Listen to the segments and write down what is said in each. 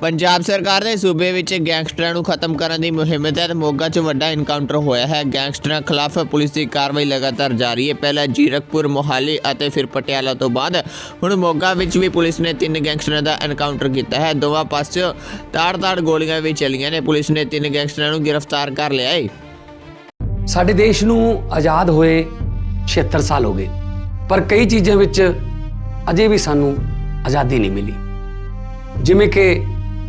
ਪੰਜਾਬ ਸਰਕਾਰ ਦੇ ਸੂਬੇ ਵਿੱਚ ਗੈਂਗਸਟਰਾਂ ਨੂੰ ਖਤਮ ਕਰਨ ਦੀ ਮੁਹਿੰਮ ਤਹਿਤ ਮੋਗਾ 'ਚ ਵੱਡਾ ਇਨਕਾਊਂਟਰ ਹੋਇਆ ਹੈ। ਗੈਂਗਸਟਰਾਂ ਖਿਲਾਫ ਪੁਲਿਸ ਦੀ ਕਾਰਵਾਈ ਲਗਾਤਾਰ ਜਾਰੀ ਹੈ। ਪਹਿਲਾਂ ਜੀਰਕਪੁਰ, ਮੋਹਾਲੀ ਅਤੇ ਫਿਰ ਪਟਿਆਲਾ ਤੋਂ ਬਾਅਦ ਹੁਣ ਮੋਗਾ ਵਿੱਚ ਵੀ ਪੁਲਿਸ ਨੇ ਤਿੰਨ ਗੈਂਗਸਟਰਾਂ ਦਾ ਐਨਕਾਊਂਟਰ ਕੀਤਾ ਹੈ। ਦੋਵਾਂ ਪਾਸਿਓਂ ਤਾੜ-ਤਾੜ ਗੋਲੀਆਂ ਵੀ ਚੱਲੀਆਂ ਨੇ। ਪੁਲਿਸ ਨੇ ਤਿੰਨ ਗੈਂਗਸਟਰਾਂ ਨੂੰ ਗ੍ਰਿਫਤਾਰ ਕਰ ਲਿਆ ਹੈ। ਸਾਡੇ ਦੇਸ਼ ਨੂੰ ਆਜ਼ਾਦ ਹੋਏ 76 ਸਾਲ ਹੋ ਗਏ। ਪਰ ਕਈ ਚੀਜ਼ਾਂ ਵਿੱਚ ਅਜੇ ਵੀ ਸਾਨੂੰ ਆਜ਼ਾਦੀ ਨਹੀਂ ਮਿਲੀ। ਜਿਵੇਂ ਕਿ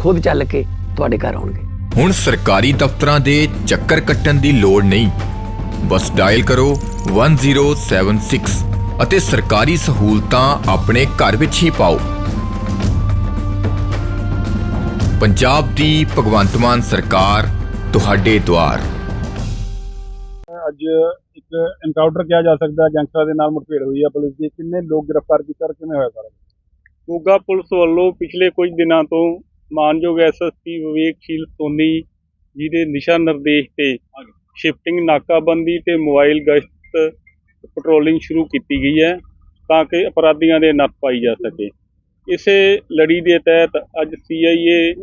ਖੁਦ ਚੱਲ ਕੇ ਤੁਹਾਡੇ ਘਰ ਆਉਣਗੇ। ਹੁਣ ਸਰਕਾਰੀ ਦਫ਼ਤਰਾਂ ਦੇ ਚੱਕਰ ਕੱਟਣ ਦੀ ਲੋੜ ਨਹੀਂ। ਬਸ ਡਾਇਲ ਕਰੋ 1076 ਅਤੇ ਸਰਕਾਰੀ ਸਹੂਲਤਾਂ ਆਪਣੇ ਘਰ ਵਿੱਚ ਹੀ ਪਾਓ। ਪੰਜਾਬ ਦੀ ਭਗਵੰਤ ਮਾਨ ਸਰਕਾਰ ਤੁਹਾਡੇ ਦੁਆਰ। ਅੱਜ ਇੱਕ ਐਨਕਾਊਂਟਰ ਕਿਹਾ ਜਾ ਸਕਦਾ ਹੈ ਗੈਂਗਸਟਰਾਂ ਦੇ ਨਾਲ ਮੁਠਭੇੜ ਹੋਈ ਹੈ ਪੁਲਿਸ ਦੀ। ਕਿੰਨੇ ਲੋਕ ਗ੍ਰਿਫਤਾਰ ਕੀਤੇ ਕਿਵੇਂ ਹੋਇਆ ਸਾਰਾ? ਮੋਗਾ ਪੁਲਿਸ ਵੱਲੋਂ ਪਿਛਲੇ ਕੁਝ ਦਿਨਾਂ ਤੋਂ ਮਾਨਯੋਗ ਐਸਐਸਪੀ ਵਿਵੇਕਸ਼ੀਲ ਸੋਨੀ ਜੀ ਦੇ ਨਿਸ਼ਾ ਨਿਰਦੇਸ਼ ਤੇ ਸ਼ਿਫਟਿੰਗ ਨਾਕਾਬੰਦੀ ਤੇ ਮੋਬਾਈਲ ਗਸ਼ਤ ਪੈਟਰੋਲਿੰਗ ਸ਼ੁਰੂ ਕੀਤੀ ਗਈ ਹੈ ਤਾਂ ਕਿ ਅਪਰਾਧੀਆਂ ਦੇ ਨੱਥ ਪਾਈ ਜਾ ਸਕੇ। ਇਸੇ ਲੜੀ ਦੇ ਤਹਿਤ ਅੱਜ ਸੀਆਈਏ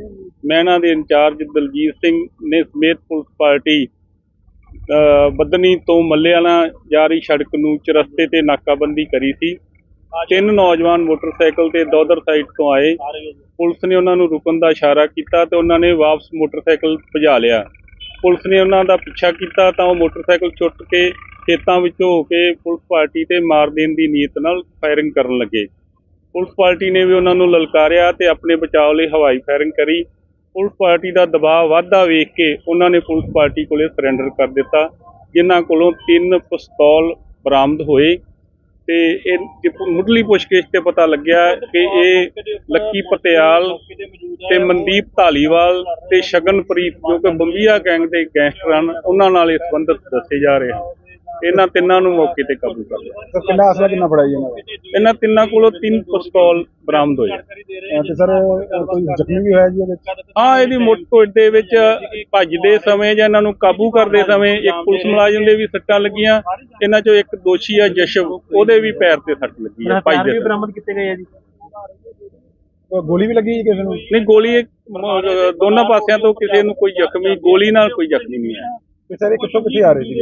ਮਹਿਣਾ ਦੇ ਇੰਚਾਰਜ ਦਲਜੀਤ ਸਿੰਘ ਨੇ ਸਮੇਤ ਪੁਲਿਸ ਪਾਰਟੀ ਅ, ਤੋਂ ਮੱਲੇਆਣਾ ਜਾ ਰਹੀ ਸੜਕ ਨੂੰ ਚਰਸਤੇ ਤੇ ਨਾਕਾਬੰਦੀ ਕਰੀ ਸੀ। ਤਿੰਨ ਨੌਜਵਾਨ ਮੋਟਰਸਾਈਕਲ ਤੇ ਦੋਦਰ ਸਾਈਡ ਤੋਂ ਆਏ। ਪੁਲਿਸ ਨੇ ਉਹਨਾਂ ਨੂੰ ਰੁਕਣ ਦਾ ਇਸ਼ਾਰਾ ਕੀਤਾ ਤੇ ਉਹਨਾਂ ਨੇ ਵਾਪਸ ਮੋਟਰਸਾਈਕਲ ਭਜਾ ਲਿਆ। ਪੁਲਿਸ ਨੇ ਉਹਨਾਂ ਦਾ ਪਿੱਛਾ ਕੀਤਾ ਤਾਂ ਉਹ ਮੋਟਰਸਾਈਕਲ ਛੁੱਟ ਕੇ ਖੇਤਾਂ ਵਿੱਚੋਂ ਹੋ ਕੇ ਪੁਲਿਸ ਪਾਰਟੀ ਤੇ ਮਾਰ ਦੇਣ ਦੀ ਨੀਅਤ ਨਾਲ ਫਾਇਰਿੰਗ ਕਰਨ ਲੱਗੇ। ਪੁਲਿਸ ਪਾਰਟੀ ਨੇ ਵੀ ਉਹਨਾਂ ਨੂੰ ਲਲਕਾਰਿਆ ਤੇ ਆਪਣੇ ਬਚਾਅ ਲਈ ਹਵਾਈ ਫਾਇਰਿੰਗ ਕਰੀ। ਪੁਲਿਸ ਪਾਰਟੀ ਦਾ ਦਬਾਅ ਵਾਧਾ ਵੇਖ ਕੇ ਉਹਨਾਂ ਨੇ ਪੁਲਿਸ ਪਾਰਟੀ ਕੋਲੇ ਸਰੈਂਡਰ ਕਰ ਦਿੱਤਾ, ਜਿਨ੍ਹਾਂ ਕੋਲੋਂ ਤਿੰਨ ਪਿਸਤੌਲ ਬਰਾਮਦ ਹੋਏ। ਤੇ ਇਹ ਮੁੱਢਲੀ ਪੁੱਛਗਿੱਛ ਤੇ ਪਤਾ ਲੱਗਿਆ ਕਿ ਇਹ ਲੱਕੀ ਪਟਿਆਲ ਤੇ ਮਨਦੀਪ ਢਾਲੀਵਾਲ ਤੇ ਸ਼ਗਨਪ੍ਰੀਤ ਜੋ ਕਿ ਬੰਬੀਆ ਗੈਂਗ ਦੇ ਗੈਂਗਸਟਰ ਹਨ, ਉਹਨਾਂ ਨਾਲ ਇਹ ਸੰਬੰਧਿਤ ਦੱਸੇ ਜਾ ਰਹੇ ਹਨ। ਇਹਨਾਂ ਤਿੰਨਾਂ ਨੂੰ ਮੌਕੇ ਤੇ ਕਾਬੂ ਕਰ ਲਿਆ। ਸਰ ਕਿੰਨਾ ਅਸਲਾ ਕਿੰਨਾ ਫੜਾਈ ਇਹਨਾਂ ਦਾ? ਇਹਨਾਂ ਤਿੰਨਾਂ ਕੋਲੋਂ ਤਿੰਨ ਪਿਸਤੌਲ ਬਰਾਮਦ ਹੋਏ ਅਹ ਤੇ ਸਰ ਅਹ ਕੋਈ ਜ਼ਖਮੀ ਵੀ ਹੋਇਆ ਜੀ ਇਹਦੇ ਵਿੱਚ? ਹਾਂ ਇਹਦੀ ਮੁੱਠ ਦੇ ਵਿੱਚ ਭੱਜਦੇ ਸਮੇਂ ਜਾਂ ਇਹਨਾਂ ਨੂੰ ਕਾਬੂ ਕਰਦੇ ਸਮੇਂ ਇੱਕ ਪੁਲਿਸ ਮੁਲਾਜ਼ਮ ਦੇ ਵੀ ਸੱਟਾਂ ਲੱਗੀਆਂ ਇਹਨਾਂ ਚੋਂ ਇੱਕ ਦੋਸ਼ੀ ਆ ਜਸ਼ਵ ਉਹਦੇ ਵੀ ਪੈਰ ਤੇ ਸੱਟ ਲੱਗੀ ਹੈ ਭੱਜਦੇ ਸਮੇਂ। ਬਰਾਮਦ ਕੀਤੇ ਗਏ ਆ ਜੀ। ਗੋਲੀ ਵੀ ਲੱਗੀ ਜੀ ਕਿਸੇ ਨੂੰ? ਨਹੀਂ ਗੋਲੀ ਇੱਕ, ਅਹ, ਦੋਨਾਂ ਪਾਸਿਆਂ ਤੋਂ ਕਿਸੇ ਨੂੰ ਕੋਈ ਜ਼ਖਮੀ ਗੋਲੀ ਨਾਲ ਕੋਈ ਜ਼ਖਮੀ ਨਹੀਂ ਹੈ ਤੇ ਸਰ ਇਹ ਕਿੱਥੋਂ ਕਿੱਥੇ ਆ ਰਹੇ ਸੀ?